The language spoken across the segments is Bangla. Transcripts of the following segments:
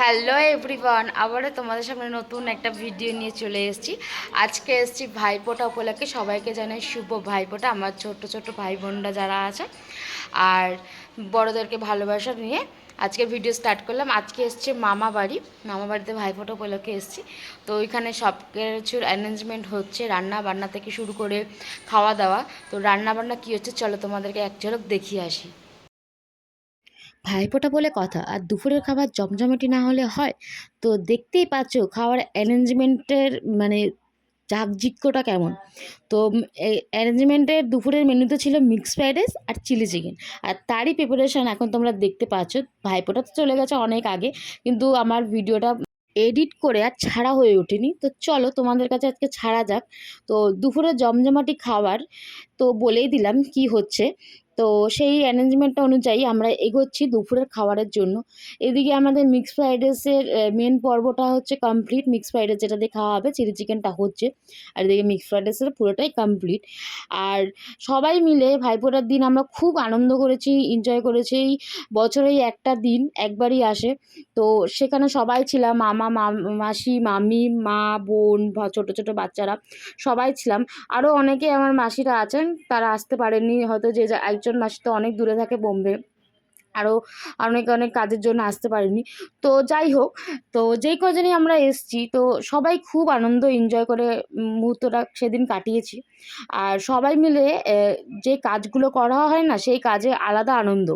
হ্যালো এভরিওয়ান আবারও তোমাদের সামনে নতুন একটা ভিডিও নিয়ে চলে এসেছি। আজকে এসেছি ভাইফোঁটা উপলক্ষে। সবাইকে জানাই শুভ ভাইফোঁটা আমার ছোট ছোট ভাই বোনরা যারা আছে। আর বড়োদেরকে ভালোবাসা নিয়ে আজকে ভিডিও স্টার্ট করলাম। আজকে এসছে মামা বাড়ি। মামা বাড়িতে ভাইফোঁটা উপলক্ষে এসেছি। তো ওইখানে সব কিছুর অ্যারেঞ্জমেন্ট হচ্ছে, রান্না বান্না থেকে শুরু করে খাওয়া দাওয়া। তো রান্না বান্না কী হচ্ছে? চলো তোমাদেরকে এক ঝলক দেখিয়ে আসি। ভাইফোঁটা বলে কথা। আর দুপুরের খাবার জমজমাটি না হলে হয়? তো দেখতেই পাচ্ছ, খাওয়ার অ্যারেঞ্জমেন্টের মানে জাকজিক্যটা কেমন? তো অ্যারেঞ্জমেন্টের দুপুরের মেনুতে ছিল মিক্স ফ্রাইড রাইস আর চিলি চিকেন। আর তারই প্রিপারেশন এখন তোমরা দেখতে পাচ্ছ ভাইফোঁটা তো চলে গেছে অনেক আগে, কিন্তু আমার ভিডিওটা এডিট করে আর ছাড়া হয়ে ওঠেনি। তো চলো তোমাদের কাছে আজকে ছাড়া যাক। তো দুপুরে জমজমাটি খাবার তো বলেই দিলাম কি হচ্ছে। তো সেই অ্যারেঞ্জমেন্টটা অনুযায়ী আমরা এগোচ্ছি দুপুরের খাবারের জন্য। এদিকে আমাদের মিক্স ফ্রাইড রাইসের মেন পর্বটা হচ্ছে কমপ্লিট মিক্স ফ্রাইড রাইস যেটা দিয়ে খাওয়া হবে চিলি চিকেনটা হচ্ছে। আর এদিকে মিক্স ফ্রাইড রাইসের পুরোটাই কমপ্লিট আর সবাই মিলে ভাইফোঁটার দিন আমরা খুব আনন্দ করেছি এনজয় করেছি। এই বছরেই একটা দিন একবারই আসে। তো সেখানে সবাই ছিলাম, মামা মাসি, মামি, মা, বোন ছোটো ছোটো বাচ্চারা সবাই ছিলাম। আরও অনেকে আমার মাসিরা আছেন, তারা আসতে পারেননি। হয়তো যে যা- একজন মাসি তো অনেক দূরে থাকে বোম্বে। আরও অনেক অনেক কাজের জন্য আসতে পারিনি। তো যাই হোক, তো যেই কজনই আমরা এসছি, তো সবাই খুব আনন্দ এনজয় করে মুহূর্তটা সেদিন কাটিয়েছি। আর সবাই মিলে যে কাজগুলো করা হয় না, সেই কাজে আলাদা আনন্দ।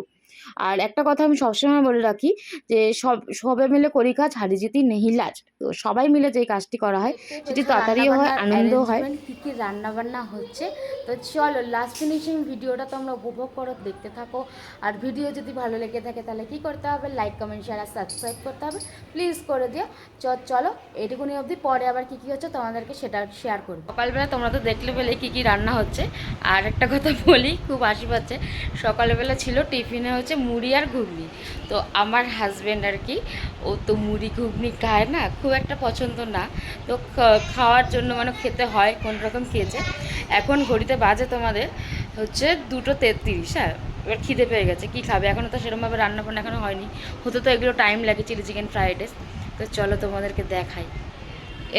আর একটা কথা আমি সবসময় বলে রাখি যে সব সবে মিলে করি কাজ হারি জিতি নেহি লাজ। তো সবাই মিলে যে কাজটি করা হয় সেটি তাড়াতাড়িও হয় আনন্দও হয়। কী কী রান্না বান্না হচ্ছে। তো চলো লাস্ট ফিনিশিং ভিডিওটা তোমরা উপভোগ করো দেখতে থাকো। আর ভিডিও যদি ভালো লেগে থাকে তাহলে কি করতে হবে? লাইক কমেন্ট শেয়ার আর সাবস্ক্রাইব করতে হবে। প্লিজ করে দিও। চ চলো এটুকুনি অবধি। পরে আবার কী কী হচ্ছে তোমাদেরকে সেটা শেয়ার করব। সকালবেলা তোমরা তো দেখলে পেলে কী কী রান্না হচ্ছে। আর একটা কথা বলি খুব হাসি পাচ্ছে। সকালবেলা ছিল টিফিনে হচ্ছে মুড়ি আর ঘুগনি। তো আমার হাজব্যান্ড আর কি, ও তো মুড়ি ঘুগনি খায় না, খুব একটা পছন্দ না। তো খাওয়ার জন্য মানে খেতে হয়, কোন রকম খেয়েছে। এখন ঘড়িতে বাজে তোমাদের হচ্ছে দুটো তেত্রিশ হ্যাঁ? এবার খিদে পেয়ে গেছে, কী খাবে? এখনও তো সেরকমভাবে রান্না বান্না এখনও হয়নি। হতে তো এগুলো টাইম লাগে চিলি চিকেন ফ্রাইড রাইস তো চলো তোমাদেরকে দেখাই।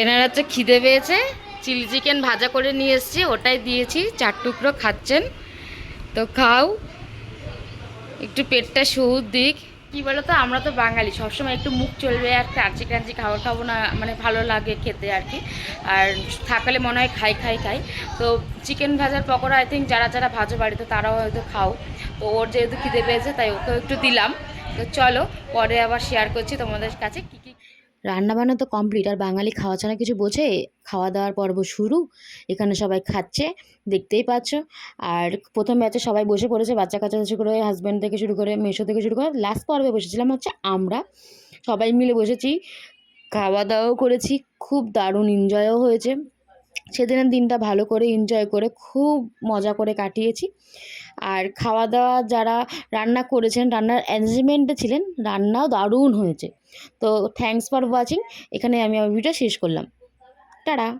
এনারা হচ্ছে খিদে পেয়েছে চিলি চিকেন ভাজা করে নিয়ে এসেছি, ওটাই দিয়েছি, চার টুকরো খাচ্ছেন। তো খাও। একটু পেটটা সুর দিক। কি বলো তো আমরা তো বাঙালি, সবসময় একটু মুখ চলবে, আর ক্রাঞ্চি ক্রাঞ্চি খাবার খাব না মানে ভালো লাগে খেতে আর কি। আর থাকলে মনে হয় খাই খাই খাই। তো চিকেন ভাজার পকোড়া আই থিঙ্ক যারা যারা ভাজো বাড়িতে, তারাও হয়তো খাও। তো ওর যেহেতু খিদে পেয়েছে, তাই ওকেও একটু দিলাম। তো চলো, পরে আবার শেয়ার করছি তোমাদের কাছে কী কী রান্নাবান্না তো কমপ্লিট, আর বাঙালি খাওয়া ছাড়া কিছু বোঝে? খাওয়া দাওয়ার পর্ব শুরু, এখানে সবাই খাচ্ছে, দেখতেই পাচ্ছ। আর প্রথম ব্যাচে সবাই বসে পড়েছে, বাচ্চা কাচ্চা শুরু করে হাজব্যান্ড থেকে শুরু করে মেশো থেকে শুরু করে লাস্ট পর্বে বসেছিলাম হচ্ছে আমরা। সবাই মিলে বসেছি, খাওয়া দাওয়াও করেছি, খুব দারুণ এনজয়ও হয়েছে। সেদিনের দিনটা ভালো করে এনজয় করে খুব মজা করে কাটিয়েছি। আর খাওয়া দাওয়া যারা রান্না করেছেন, রান্নার অ্যারেঞ্জমেন্টে ছিলেন, রান্নাও দারুণ হয়েছে। তো থ্যাংকস ফর ওয়াচিং এখানে আমি আমার ভিডিও শেষ করলাম। টাটা।